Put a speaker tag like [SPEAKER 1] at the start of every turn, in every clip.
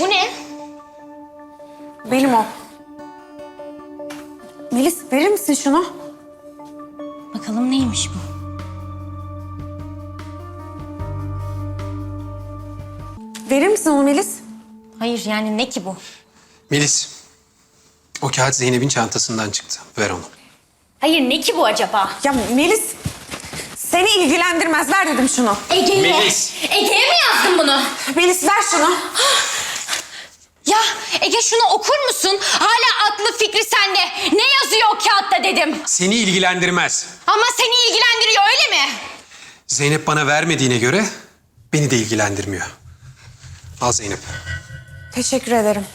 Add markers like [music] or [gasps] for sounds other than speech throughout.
[SPEAKER 1] Bu ne?
[SPEAKER 2] Benim o. Melis verir misin şunu?
[SPEAKER 1] Bakalım neymiş bu?
[SPEAKER 2] Verir misin onu Melis?
[SPEAKER 1] Hayır yani ne ki bu?
[SPEAKER 3] Melis, o kağıt Zeynep'in çantasından çıktı. Ver onu.
[SPEAKER 1] Hayır ne ki bu acaba?
[SPEAKER 2] Ya Melis seni ilgilendirmez. Ver dedim şunu.
[SPEAKER 1] Ege'ye.
[SPEAKER 3] Melis.
[SPEAKER 1] Ege'ye mi yazdın bunu?
[SPEAKER 2] Melis ver şunu.
[SPEAKER 1] Ya Ege şunu okur musun? Hala aklı fikri sende. Ne yazıyor o kağıtta dedim.
[SPEAKER 3] Seni ilgilendirmez.
[SPEAKER 1] Ama seni ilgilendiriyor öyle mi?
[SPEAKER 3] Zeynep bana vermediğine göre beni de ilgilendirmiyor. Al Zeynep.
[SPEAKER 2] Teşekkür ederim.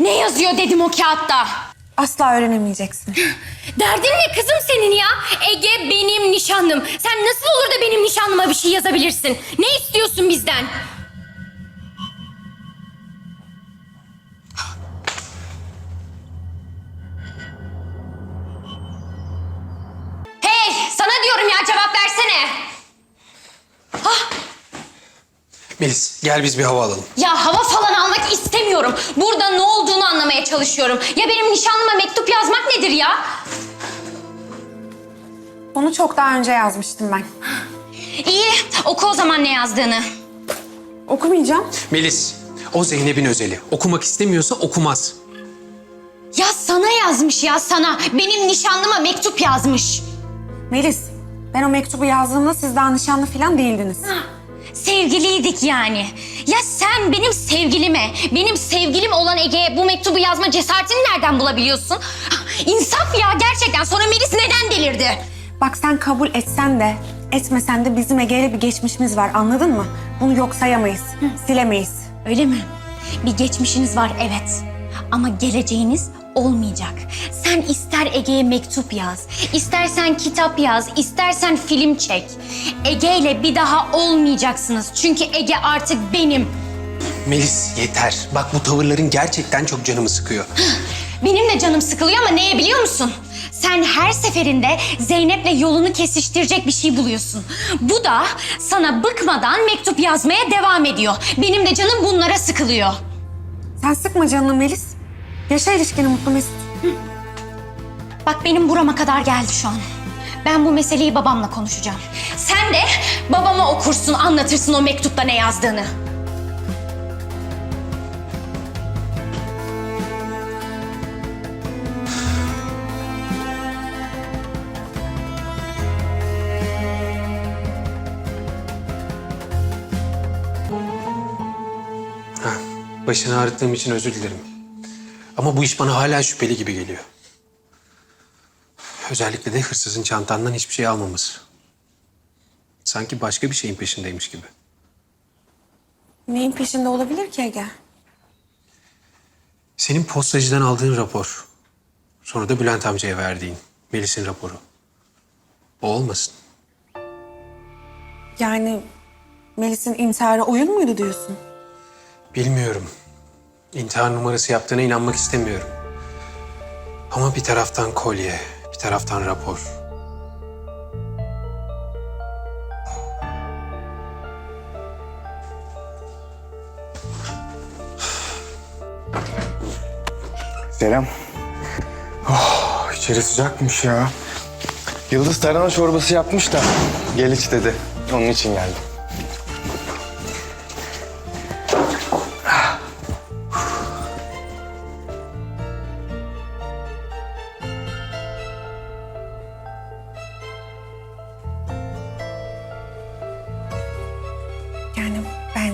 [SPEAKER 1] Ne yazıyor dedim o kağıtta.
[SPEAKER 2] Asla öğrenemeyeceksin. [gasps]
[SPEAKER 1] Derdin ne kızım senin ya? Ege benim nişanlım. Sen nasıl olur da benim nişanlıma bir şey yazabilirsin? Ne istiyorsun bizden?
[SPEAKER 3] Melis gel biz bir hava alalım.
[SPEAKER 1] Ya hava falan almak istemiyorum. Burada ne olduğunu anlamaya çalışıyorum. Ya benim nişanlıma mektup yazmak nedir ya?
[SPEAKER 2] Bunu çok daha önce yazmıştım ben.
[SPEAKER 1] İyi oku o zaman ne yazdığını.
[SPEAKER 2] Okumayacağım.
[SPEAKER 3] Melis, o Zeynep'in özeli. Okumak istemiyorsa okumaz.
[SPEAKER 1] Ya sana yazmış ya sana. Benim nişanlıma mektup yazmış.
[SPEAKER 2] Melis ben o mektubu yazdığımda siz daha nişanlı falan değildiniz.
[SPEAKER 1] Sevgiliydik yani. Ya sen benim sevgilime, benim sevgilim olan Ege'ye bu mektubu yazma cesaretini nereden bulabiliyorsun? İnsaf ya gerçekten. Sonra Melis neden delirdi?
[SPEAKER 2] Bak sen kabul etsen de etmesen de bizim Ege'yle bir geçmişimiz var anladın mı? Bunu yok sayamayız, silemeyiz.
[SPEAKER 1] Öyle mi? Bir geçmişiniz var evet. Ama geleceğiniz olmayacak. Sen ister Ege'ye mektup yaz, istersen kitap yaz, istersen film çek. Ege ile bir daha olmayacaksınız. Çünkü Ege artık benim.
[SPEAKER 3] Melis yeter. Bak bu tavırların gerçekten çok canımı sıkıyor. [gasps]
[SPEAKER 1] Benim de canım sıkılıyor ama neye biliyor musun? Sen her seferinde Zeynep'le yolunu kesiştirecek bir şey buluyorsun. Bu da sana bıkmadan mektup yazmaya devam ediyor. Benim de canım bunlara sıkılıyor.
[SPEAKER 2] Sen sıkma canını Melis. Yaşa ilişkini mutlu mesut.
[SPEAKER 1] Bak benim burama kadar geldi şu an. Ben bu meseleyi babamla konuşacağım. Sen de babama okursun, anlatırsın o mektupta ne yazdığını.
[SPEAKER 3] Ha, başını ağrıttığım için özür dilerim. Ama bu iş bana hala şüpheli gibi geliyor. Özellikle de hırsızın çantandan hiçbir şey almaması. Sanki başka bir şeyin peşindeymiş gibi.
[SPEAKER 2] Neyin peşinde olabilir ki Ege?
[SPEAKER 3] Senin postacıdan aldığın rapor. Sonra da Bülent amcaya verdiğin Melis'in raporu. O olmasın.
[SPEAKER 2] Yani Melis'in intiharı oyun muydu diyorsun?
[SPEAKER 3] Bilmiyorum. İntihar numarası yaptığına inanmak istemiyorum. Ama bir taraftan kolye, bir taraftan rapor.
[SPEAKER 4] Selam. Oh, içeri sıcakmış ya. Yıldız tarhana çorbası yapmış da gel iç dedi. Onun için geldim.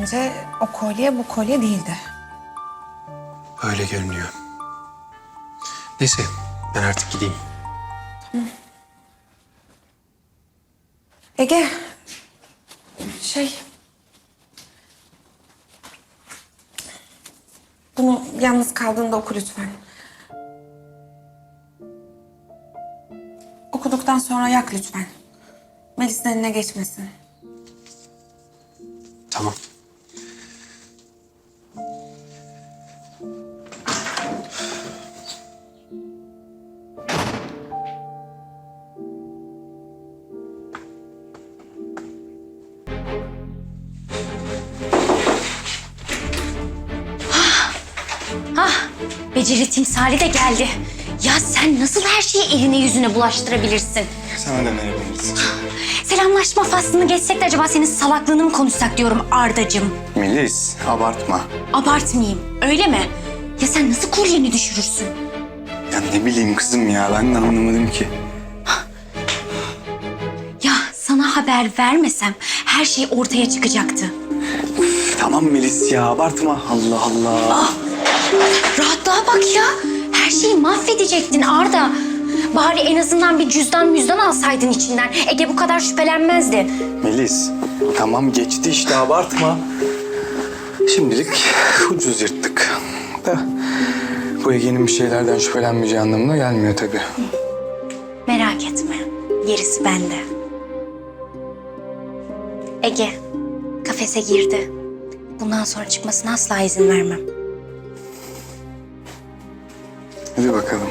[SPEAKER 2] Bence o kolye bu kolye değildi.
[SPEAKER 3] Öyle görünüyor. Neyse ben artık gideyim.
[SPEAKER 2] Ege, şey... Bunu yalnız kaldığında oku lütfen. Okuduktan sonra yak lütfen. Melis'in eline geçmesin.
[SPEAKER 3] Tamam.
[SPEAKER 1] Beceri timsali de geldi. Ya sen nasıl her şeyi eline yüzüne bulaştırabilirsin?
[SPEAKER 4] Sana da merhaba Melis.
[SPEAKER 1] Selamlaşma faslını geçsek de acaba senin salaklığını mı konuşsak diyorum Ardacığım.
[SPEAKER 4] Melis abartma.
[SPEAKER 1] Abartmayayım, öyle mi? Ya sen nasıl kuryeni düşürürsün?
[SPEAKER 4] Ya ne bileyim kızım ya ben de anlamadım ki.
[SPEAKER 1] Ya sana haber vermesem her şey ortaya çıkacaktı.
[SPEAKER 4] Tamam Melis ya abartma. Allah Allah.
[SPEAKER 1] Rahatlığa bak ya. Her şeyi mahvedecektin Arda. Bari en azından bir cüzdan müzdan alsaydın içinden. Ege bu kadar şüphelenmezdi.
[SPEAKER 4] Melis tamam geçti işte abartma. Şimdilik ucuz yırttık. Da bu Ege'nin bir şeylerden şüphelenmeyeceği anlamına gelmiyor tabii.
[SPEAKER 1] Merak etme. Gerisi bende. Ege kafese girdi. Bundan sonra çıkmasına asla izin vermem.
[SPEAKER 4] Hadi bakalım.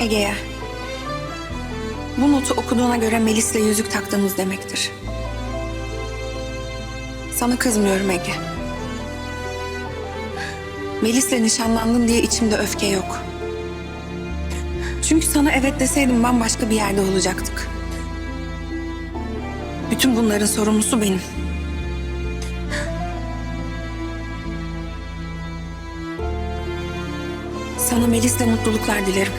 [SPEAKER 2] Ege'ye. Bu notu okuduğuna göre Melis'le yüzük taktığımız demektir. Sana kızmıyorum Ege. Melis'le nişanlandın diye içimde öfke yok. Çünkü sana evet deseydim bambaşka bir yerde olacaktık. Bütün bunların sorumlusu benim. Sana Melis'le mutluluklar dilerim.